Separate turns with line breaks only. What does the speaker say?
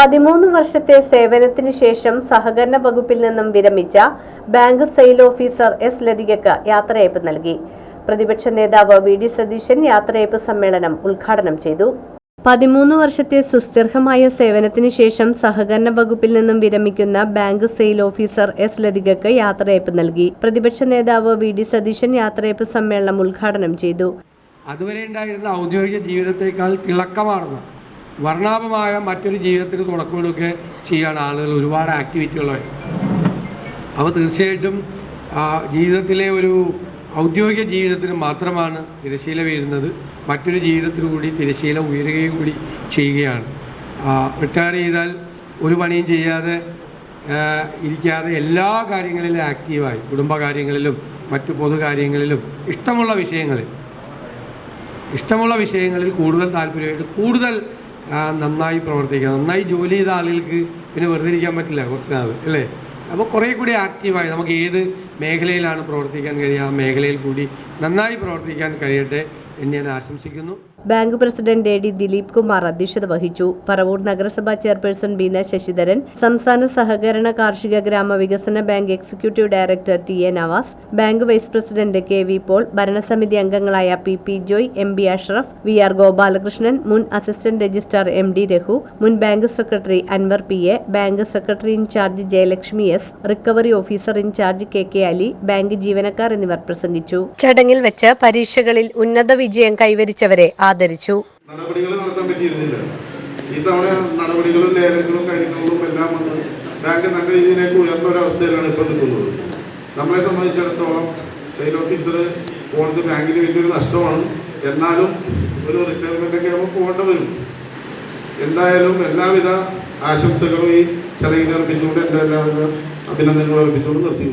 പതിമൂന്ന് വർഷത്തെ സേവനത്തിന് ശേഷം സഹകരണ വകുപ്പിൽ നിന്നും വിരമിച്ച ബാങ്ക് സെയിൽ ഓഫീസർ എസ് ലതികയ്ക്ക് യാത്രയയപ്പ് നൽകി. പ്രതിപക്ഷ നേതാവ് വി ഡി സതീശൻ യാത്രയയപ്പ് സമ്മേളനം ഉദ്ഘാടനം ചെയ്തു. പതിമൂന്ന് വർഷത്തെ സുസ്ഥിർഹമായ സേവനത്തിന് ശേഷം സഹകരണ വകുപ്പിൽ നിന്നും വിരമിക്കുന്ന ബാങ്ക് സെയിൽ ഓഫീസർ എസ് ലതികയ്ക്ക് യാത്രയയപ്പ് നൽകി. പ്രതിപക്ഷ നേതാവ് വി ഡി സതീശൻ യാത്രയയപ്പ് സമ്മേളനം ഉദ്ഘാടനം ചെയ്തു.
അതുവരെ ഉണ്ടായിരുന്ന ഔദ്യോഗിക ജീവിതത്തെക്കാൾ തിളക്കമാർന്ന വർണാഭമായ മറ്റൊരു ജീവിതത്തിന് തുടക്കമിടുകയൊക്കെ ചെയ്യാൻ ആളുകൾ ഒരുപാട് ആക്ടിവിറ്റികളുമായി അപ്പോൾ തീർച്ചയായിട്ടും ജീവിതത്തിലെ ഒരു ഔദ്യോഗിക ജീവിതത്തിന് മാത്രമാണ് തിരശീല വീഴുന്നത്. മറ്റൊരു ജീവിതത്തിനു കൂടി തിരശീല ഉയരുകയും കൂടി ചെയ്യുകയാണ്. റിട്ടയർ ചെയ്താൽ ഒരു പണിയും ചെയ്യാതെ ഇരിക്കാതെ എല്ലാ കാര്യങ്ങളിലും ആക്റ്റീവായി കുടുംബകാര്യങ്ങളിലും മറ്റു പൊതുകാര്യങ്ങളിലും. ഇഷ്ടമുള്ള വിഷയങ്ങളിൽ. ഇഷ്ടമുള്ള വിഷയങ്ങളിൽ കൂടുതൽ താല്പര്യമായിട്ട് കൂടുതൽ നന്നായി പ്രവർത്തിക്കുക നന്നായി ജോലി ചെയ്ത ആളുകൾക്ക് പിന്നെ വെറുതെ ഇരിക്കാൻ പറ്റില്ല കുറച്ച് നാൾ അല്ലേ? അപ്പോൾ കുറേ കൂടി ആക്റ്റീവായി നമുക്ക് ഏത് മേഖലയിലാണ് പ്രവർത്തിക്കാൻ കഴിയുക? ആ മേഖലയിൽ കൂടി നന്നായി പ്രവർത്തിക്കാൻ കഴിയട്ടെ. എന്ന് ഞാൻ ആശംസിക്കുന്നു.
Bank president A D Dileep Kumar അധ്യക്ഷത വഹിച്ചു. പറവൂർ നഗരസഭാ ചെയർപേഴ്സൺ ബീന ശശിധരൻ സംസ്ഥാന സഹകരണ കാർഷിക ഗ്രാമ വികസന bank executive director T A Navas bank vice president K V Paul ഭരണസമിതി അംഗങ്ങളായ P P Joy M B Ashraf V R Gopalakrishnan മുൻ assistant registrar M D Raghu മുൻ bank secretary Anwar P A bank secretary in charge Jayalakshmi S recovery officer in charge K K Ali bank ജീവനക്കാർ എന്നിവർ പ്രസംഗിച്ചു. ചടങ്ങിൽ വെച്ച് പരീക്ഷകളിൽ ഉന്നത വിജയം കൈവരിച്ചവരെ ആദരിച്ചു.
നടപടികൾ നടത്താൻ പറ്റിയിരുന്നില്ല. ഈ തവണ നടപടികളും ലേലങ്ങളും കാര്യങ്ങളും എല്ലാം വന്ന് ബാങ്ക് നല്ല രീതിയിലേക്ക് ഉയർന്ന ഒരു അവസ്ഥയിലാണ് ഇപ്പോൾ നിൽക്കുന്നത്. നമ്മളെ സംബന്ധിച്ചിടത്തോളം സെയിൽ ഓഫീസർ പോകുന്നത് ബാങ്കിന് വലിയൊരു നഷ്ടമാണ്. എന്നാലും ഒരു റിട്ടയർമെന്റ് ഒക്കെ ആകുമ്പോൾ പോകേണ്ടി വരും. എന്തായാലും എല്ലാവിധ ആശംസകളും ഈ ചടങ്ങിൽ അർപ്പിച്ചുകൊണ്ട് എന്റെ എല്ലാവിധ അഭിനന്ദനങ്ങളും അർപ്പിച്ചുകൊണ്ട് നിർത്തി